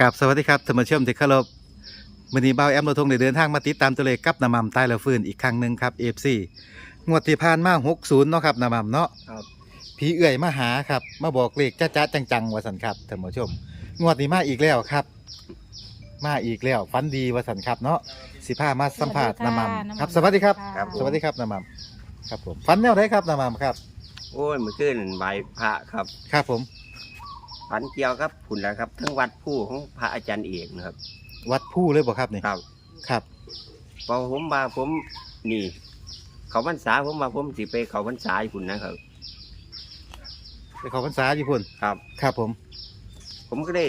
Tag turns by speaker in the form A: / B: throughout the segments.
A: กับสวัสดีครับท่านผู้ชมที่เคารพวันนี้เบาแอมเราทงได้เดินทางมาติดตามตัวเลขกับน้ำมันใต้ละฟื้นอีกครั้งหนึ่งครับ FC งวดที่ผ่านมา60เนาะครับน้ำมันเนาะ
B: ครับ
A: ผีเอื่อยมาหาครับ มาบอกเลขจ้าจ้าจังๆว่าสันครับท่านผู้ชม งวดนี้มาอีกแล้วครับ มาอีกแล้วฟันดีว่าสันครับเนาะสิพามาสัมภาษณ์น้ำมันครับสวัสดีครับ
B: ครับผม
A: สวัสดีครับน้ำมันครับผมฟันแนวไหนครับน้ำมันครับ
B: โอ้ยเมื่อคืนใบายพระครับ
A: ครับผม
B: ฝันเกี่ยวครับผุนแล้วครับทั้งวัดผู้ของพระอาจารย์เอกนะครับ
A: วัดผู้เลยบ่ครับนี่
B: ครับ
A: ครับ
B: พอผมมาผมนี่ เขาพรรษาผมมาผมสิไปเขาพรรษาอยู่พุ่นนะครับ
A: ไปขอพรรษาญี่ปุ่น
B: ครับ
A: ครับผม
B: ผมก็ได้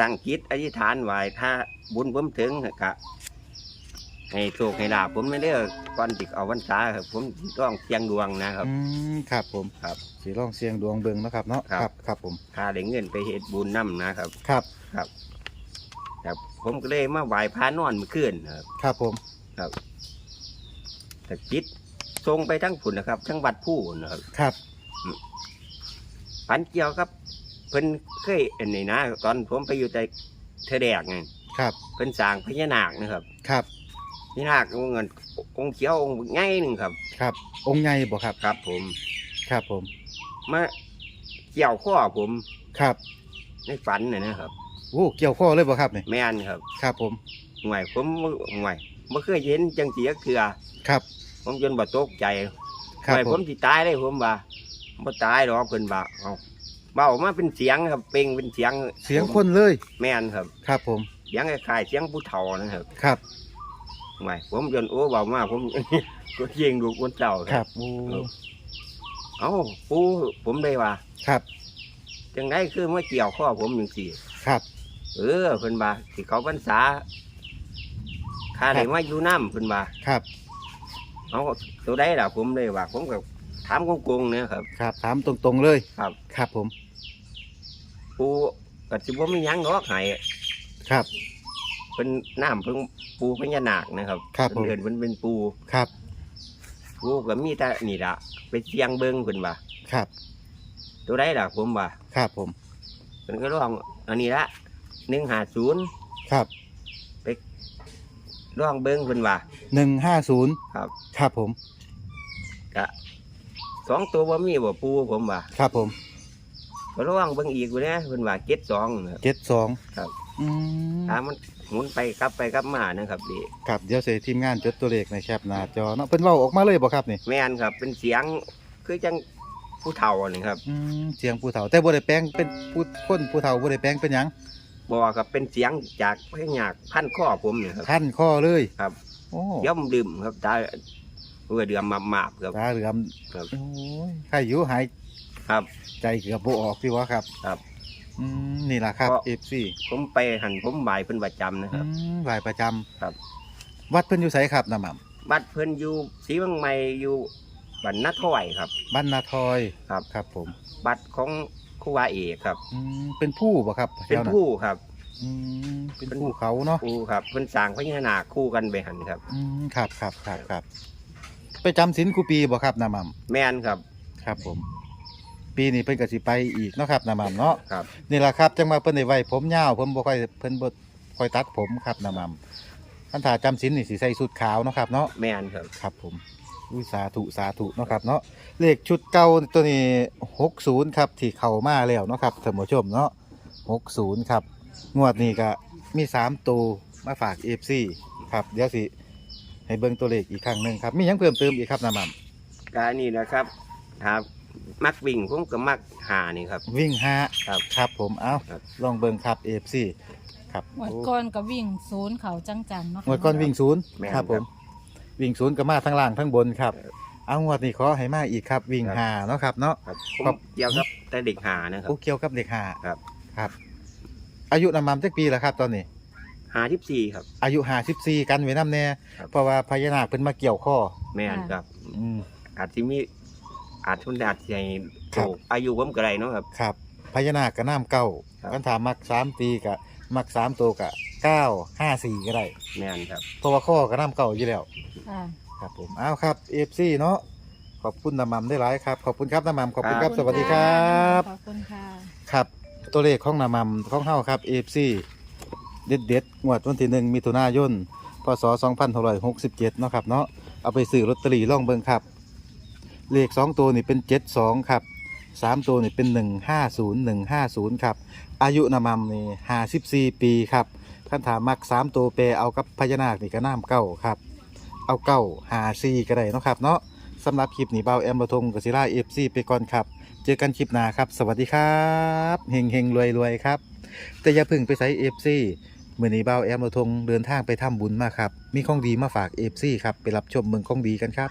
B: ตั้งจิตอธิษฐานไว้ถ้าบุญผมถึงกะ ให้โชคให้ลาภผมไม่ได้ก่อนติเอาพรรษาครับ ผมสิต้องเสียงดวงนะครับ
A: อืมครับผม
B: ครับ
A: สีร่องเสียงดวงเบิงเนาะครับเนาะ
B: ครับ
A: ครับผม
B: ถ้าได้เงินไปเหตุบุญนํนะครับ
A: ครับ
B: ครับ ผมก็เลยมาไหว้พระนอนเมื่อคืนนะครับ
A: ครับผม
B: แต่จิตทรงไปทั้งผุนนะครับ ทั้งวัดผู้นะครับ
A: ครับ
B: ฝันเกี่ยวครับ เพิ่นเคยอันนี้นะ ตอนผมไปอยู่ในเทอแดกไง
A: ครับ
B: เพิ่นสร้างพญานาคนะครับ
A: ครับ
B: พญานาคองค์เงินองค์เขียวองค์ใหญ่หนึ่งครับ
A: ครับ องค์ใหญ่บ่ครับ
B: ครับ ผม
A: ครับผม
B: มาเกี่ยวข้อผม
A: ครับ
B: ในฝันน่ะนะครับ
A: โอ้เกี่ยวข้อเลยบ่ครับนี่
B: แม่นครับ
A: ครับผม
B: ห่วยผมห่วยเมื่อเคยเห็นจังเสียเคือ
A: ครับ
B: ผมจนบ่ตกใจ
A: ครั
B: ห่
A: บ
B: วย
A: ผ
B: ผมมสิตายได้ผมว่าบ่ตายหรอกเพิ่นว่าเอาเบาออกมาเป็นเสียงครับเปล่งเป็นเสียง
A: เสียงคนเลย
B: แม่นครับ
A: ครับผม
B: เสียงคล้ายๆเสียงผู้เฒ่านะครับ
A: ครับ
B: ไม่ผมจนโอ้เบามากผม ก็เยียงดูคนเฒ่า
A: ครับโอ้
B: เอ้าปูผมได้ว่า
A: ครับ
B: จังได้คือมาเกี่ยวข้อผมอย่างสี่
A: ครับ
B: เออเพิ่นว่าสิเขาพรรษาข้าได้มาอยู่น้ำเพิ่นว่า
A: ครับ
B: เอาตัวได้ล่ะผมเลยว่าผมก็ถามกงๆนะครับ
A: ครับถามตรงๆเลย
B: ครับ
A: ครับผม
B: ปูก็สิบ่มีหยังหรอกให้
A: ครับ
B: เพิ่นน้ำเพิ่นปูพญานาคนะครับ
A: ครับผม
B: เพิ่นเอิ้นเพิ่นเป็นปู
A: ครับ
B: ปูก็มีแต่นี่ล่ะไปเสียงเบิ่งเพิ่นว่า
A: ครับ
B: ตัวได้ล่ะผมว่า
A: ครับผม
B: เพิ่นก็ร้องอันนี้ละหนึ่งหาศูนย์
A: ครับ
B: ร้องเบิ้งเพิ่นว่า
A: หนึ่งห้าศูนย์
B: ครับ
A: ครับผม
B: กะสองตัวบ่มีบ่ปูผมว่า
A: ครับผม
B: ก็ร้องเบิ้งอีกว่าเนี่ยเพิ่นว่าเจ็ดสองนะครับ
A: เจ็ดสอง
B: ครับ
A: อืม
B: ถ้ามันหมุนไปกลับไปกลับมานะครับดี
A: ครับเดี๋ยวเสทีมงานจดตัวเลขในแคปหน้าจอเนาะเพิ่นเว้าออกมาเลยบ่ครับนี่
B: แม่นครับ เป็นเสียงคือจังผู้เฒ่านี่ครับ
A: อืมเสียงผู้เฒ่าแต่บ่ได้แปลงเป็นผู้คนผู้เฒ่าบ่ได้แปลงเป็นหยัง
B: บอกกับเป็นเสียงจากพญานาคพันข้อผมนี่ครับ
A: ขั้นข้อเลย
B: ครับ
A: โอ้
B: ย่อมดื่มครับตาเพื่อเดือมมามาบๆครับ
A: ตาเหลือม
B: ครับ
A: โอ้ยใครอยู่หาย
B: ครับ
A: ใจเกือบบ่ออกที่วะครับ
B: ครับ
A: อืมนี่ล่ะครับ
B: เพราะ
A: FC
B: ผมไปหันผมบ่ายเพิ่นประจำนะค
A: อื
B: รับ
A: มหลายประจำ
B: ครับ
A: วัดเพิ่นอยู่ไสครับน้ำหม่ำ
B: บัดเพิ่นอยู่ศรีเมืองใหม่อยู่บันนาถอยครับ
A: บ้านนาทอย
B: ครับ
A: ครับผม
B: บัตรของครูวาเอกครับ
A: อืมเป็นผู้บ่ครับ
B: เป็น
A: แถว
B: ผู้ครับ
A: อืมเป็นผู้เขาเนาะ
B: ผู้ครับเพิ่นสร้างพญานาคคู่กันไปหันครับ
A: อืมครับครับครับครับไปจำศีลครูปีบ่ครับน้ำหม่ำ
B: แม่นครับ
A: ครับผม ปีนี้เพิ่นก็สิไปอีกเนาะครับน้ำหม่ำเนาะ
B: ครับ
A: นี่ล่ะครับจังมาเพิ่นได้ไว้ผมยาวผมบ่ค่อยเพิ่นบ่ค่อยตัดผมครับน้ำหม่ำคันถ้าจำศีลนี่สิใส่ชุดขาวเนาะครับเนาะ
B: แม่นครับ
A: ครับผมอุ้ยสาธุสาธุเนาะครับเนาะเลขชุดเก่าตัวนี้60ครับที่เข้ามาแล้วเนาะครับท่านผู้ชมเนาะ60ครับงวดนี้ก็มี3ตัวมาฝาก FC ครับเดี๋ยวสิให้เบิ่งตัวเลขอีกครั้งหนึงครับมีหยังเพิ่มเติมอีกครับน้ำหม่ำ
B: กานี่นะครับครับ มักวิ่งผมก็มักหานี่ครับ
A: วิ่งห้า
B: ครับ
A: ครับผมเอา
B: ครับ
A: ลองเบิ่งครับ AFC ครับ
C: หมดก่อนก็วิ่งศูนย์เขาจังๆเนาะ
A: งวดก้อนวิ่งศูนย์
B: แม่น
A: ครับผมวิ่งศูนย์ก็มาทั้งล่างทั้งบนครับ เอางวดนี้ขอให้มาอีกครับวิ่ง
B: ครับ
A: หาเนาะครับเนาะ
B: ครับผ
A: ครั
B: ม
A: บ
B: เกี่ยวกับแต่เด็กหานะครับ
A: ผู้เกี่ยวกับเด็กหา
B: ครับ
A: ครับ อายุนำมำจักปีแล้วครับ ตอนนี้
B: หาทิพสี่ครับ
A: อายุหาสิบสี่กันไว้น้ำแน่
B: ครับ
A: เพราะว่าพญานาคเพิ่นมาเกี่ยวข้อ
B: แม่นครับ
A: อืม
B: อาจจะมี อาจทุนอาจจะให้
A: ครับ
B: ถูกอายุผมก็ได้เนาะครับ
A: ครับพญานาคกับน้ำเก้า
B: ครับ
A: กันถามมักสามปีกับมักสามตัวกับเก้าห้าสี่ก็ได้
B: แม่นครับ
A: เพราะว่าข้อกับน้ำเก้าอยู่แล้ว
C: ค่ะ
A: ครับผมเอาครับเอฟซีเนาะขอบคุณน้ำมันได้หลายครับ ขอบคุณครับน้ำมันขอบคุณครับ
B: ครับ
A: สวัสดีครับ
C: ขอบคุณค่ะ
A: ครับ ตัวเลขของหนามำของเฮาครับ AFC เด็ดเด็ดๆงวดวันที่หนึ่งมิถุนายนพศ2567เนาะครับเนาะเอาไปซื้อลอตเตอรี่ล่องเบิงครับ เลข2ตัวนี่เป็น72ครับ3ตัวนี่เป็น150 150ครับ อายุนามำนี่54ปีครับคันถามมัก3ตัวเปเอากับพญานาคนี่ก็น้ำเก้าครับ เอาเก้าหาซีก็ได้เนาะครับเนาะสำหรับคลิปนี้เบาแอมบะทงกับศิลาเอฟซีไปก่อนครับ เจอกันคลิปหน้าครับ สวัสดีครับเฮงเฮงรวยรวยครับ แต่อย่าพึ่งไปใส่เอฟซีเมื่อนี้เบาแอมบะทงเดินทางไปทำบุญมาครับ มีของดีมาฝากเอฟซีครับ ไปรับชมเมืองของดีกันครับ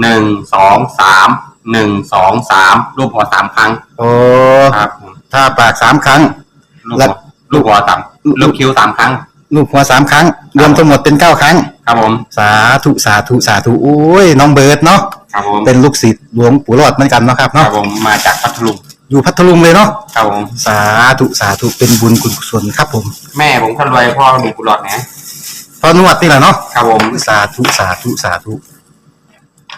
D: หนึ่งสองสามหนึ่งสองสามรูปหัวสามครั้ง
A: โอ้
D: ครับผม
A: ถ้าปากสามครั้ง
D: ลูก
A: แล้
D: หั
A: ว
D: วลูกหัวสามลูกคิ้วสามครั้ง
A: ลูกหัวสามครั้ง รวมทั้งหมดเป็นเก้าครั้ง
D: ครับผม
A: สาธุสาธุสาธุโอ้ยน้องเบิร์ดเนาะ
D: ครับผม
A: เป็นลูกศิษย์หลวงปู่รอดเหมือนกันเนาะครับ
D: ครั
A: เนาะ
D: บผมมาจากพัทลุง
A: อยู่พัทลุงเลยเนาะ
D: ครับผม
A: สาธุสาธุเป็นบุญกุศลครับผม
D: แม่ผมคนรวยพ่อมีกุหลาบนะ
A: พอนวดนี่แหละเนาะ
D: ครับผม
A: สาธุสาธุสาธุ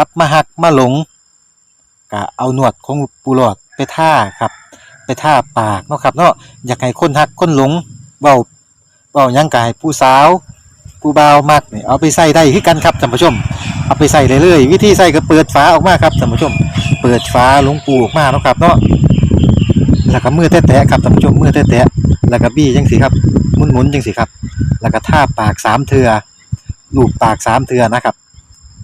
A: กับมาหักมาหลงก็เอาหนวดของปูหลอดไปท่าครับ ไปท่าปากเนาะครับเนาะอยากให้คนหักคนหลงเบาเบายังกายผู้สาวผู้บ่าวมักเนี่ยเอาไปใส่ได้คือกันครับท่านผู้ชม เอาไปใส่เลยเลยวิธีใส่ก็เปิดฝาออกมาครับท่านผู้ชม เปิดฝาหลวงปูออกมาเนาะครับเนาะแล้วก็มือแตะๆครับท่านผู้ชมมือแตะๆแล้วก็บี้จังสิครับหมุนๆจังสิครับ แล้วก็ท่าปากสามเทือลูบปากสามเทือนะครับ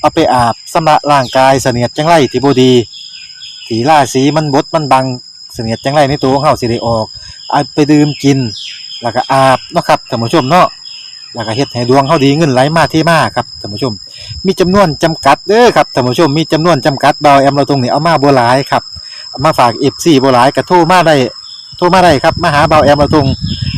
A: เอาไปอาบสำระร่างกายเสนียดจังไรที่บ่ดีถีล่าสีมันบดมันบังเสนียดจังไรในตัวของเฮาสิได้ออกเอาไปดื่มกิน แล้วก็อาบเนาะครับท่านผู้ชมเนาะแล้วก็เฮ็ดให้ดวงเฮาดีเงินไหลมาเทมาครับท่านผู้ชม มีจำนวนจำกัดเด้อครับท่านผู้ชมมีจำนวนจำกัดเบาแอมเราตรงนี้เอามาบ่หลายครับมาฝาก FC บ่หลายก็โทรมาได้โทรมาได้ครับมาหาเบาแอมเราตรง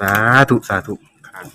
A: สาธุ สาธุ
D: ครับ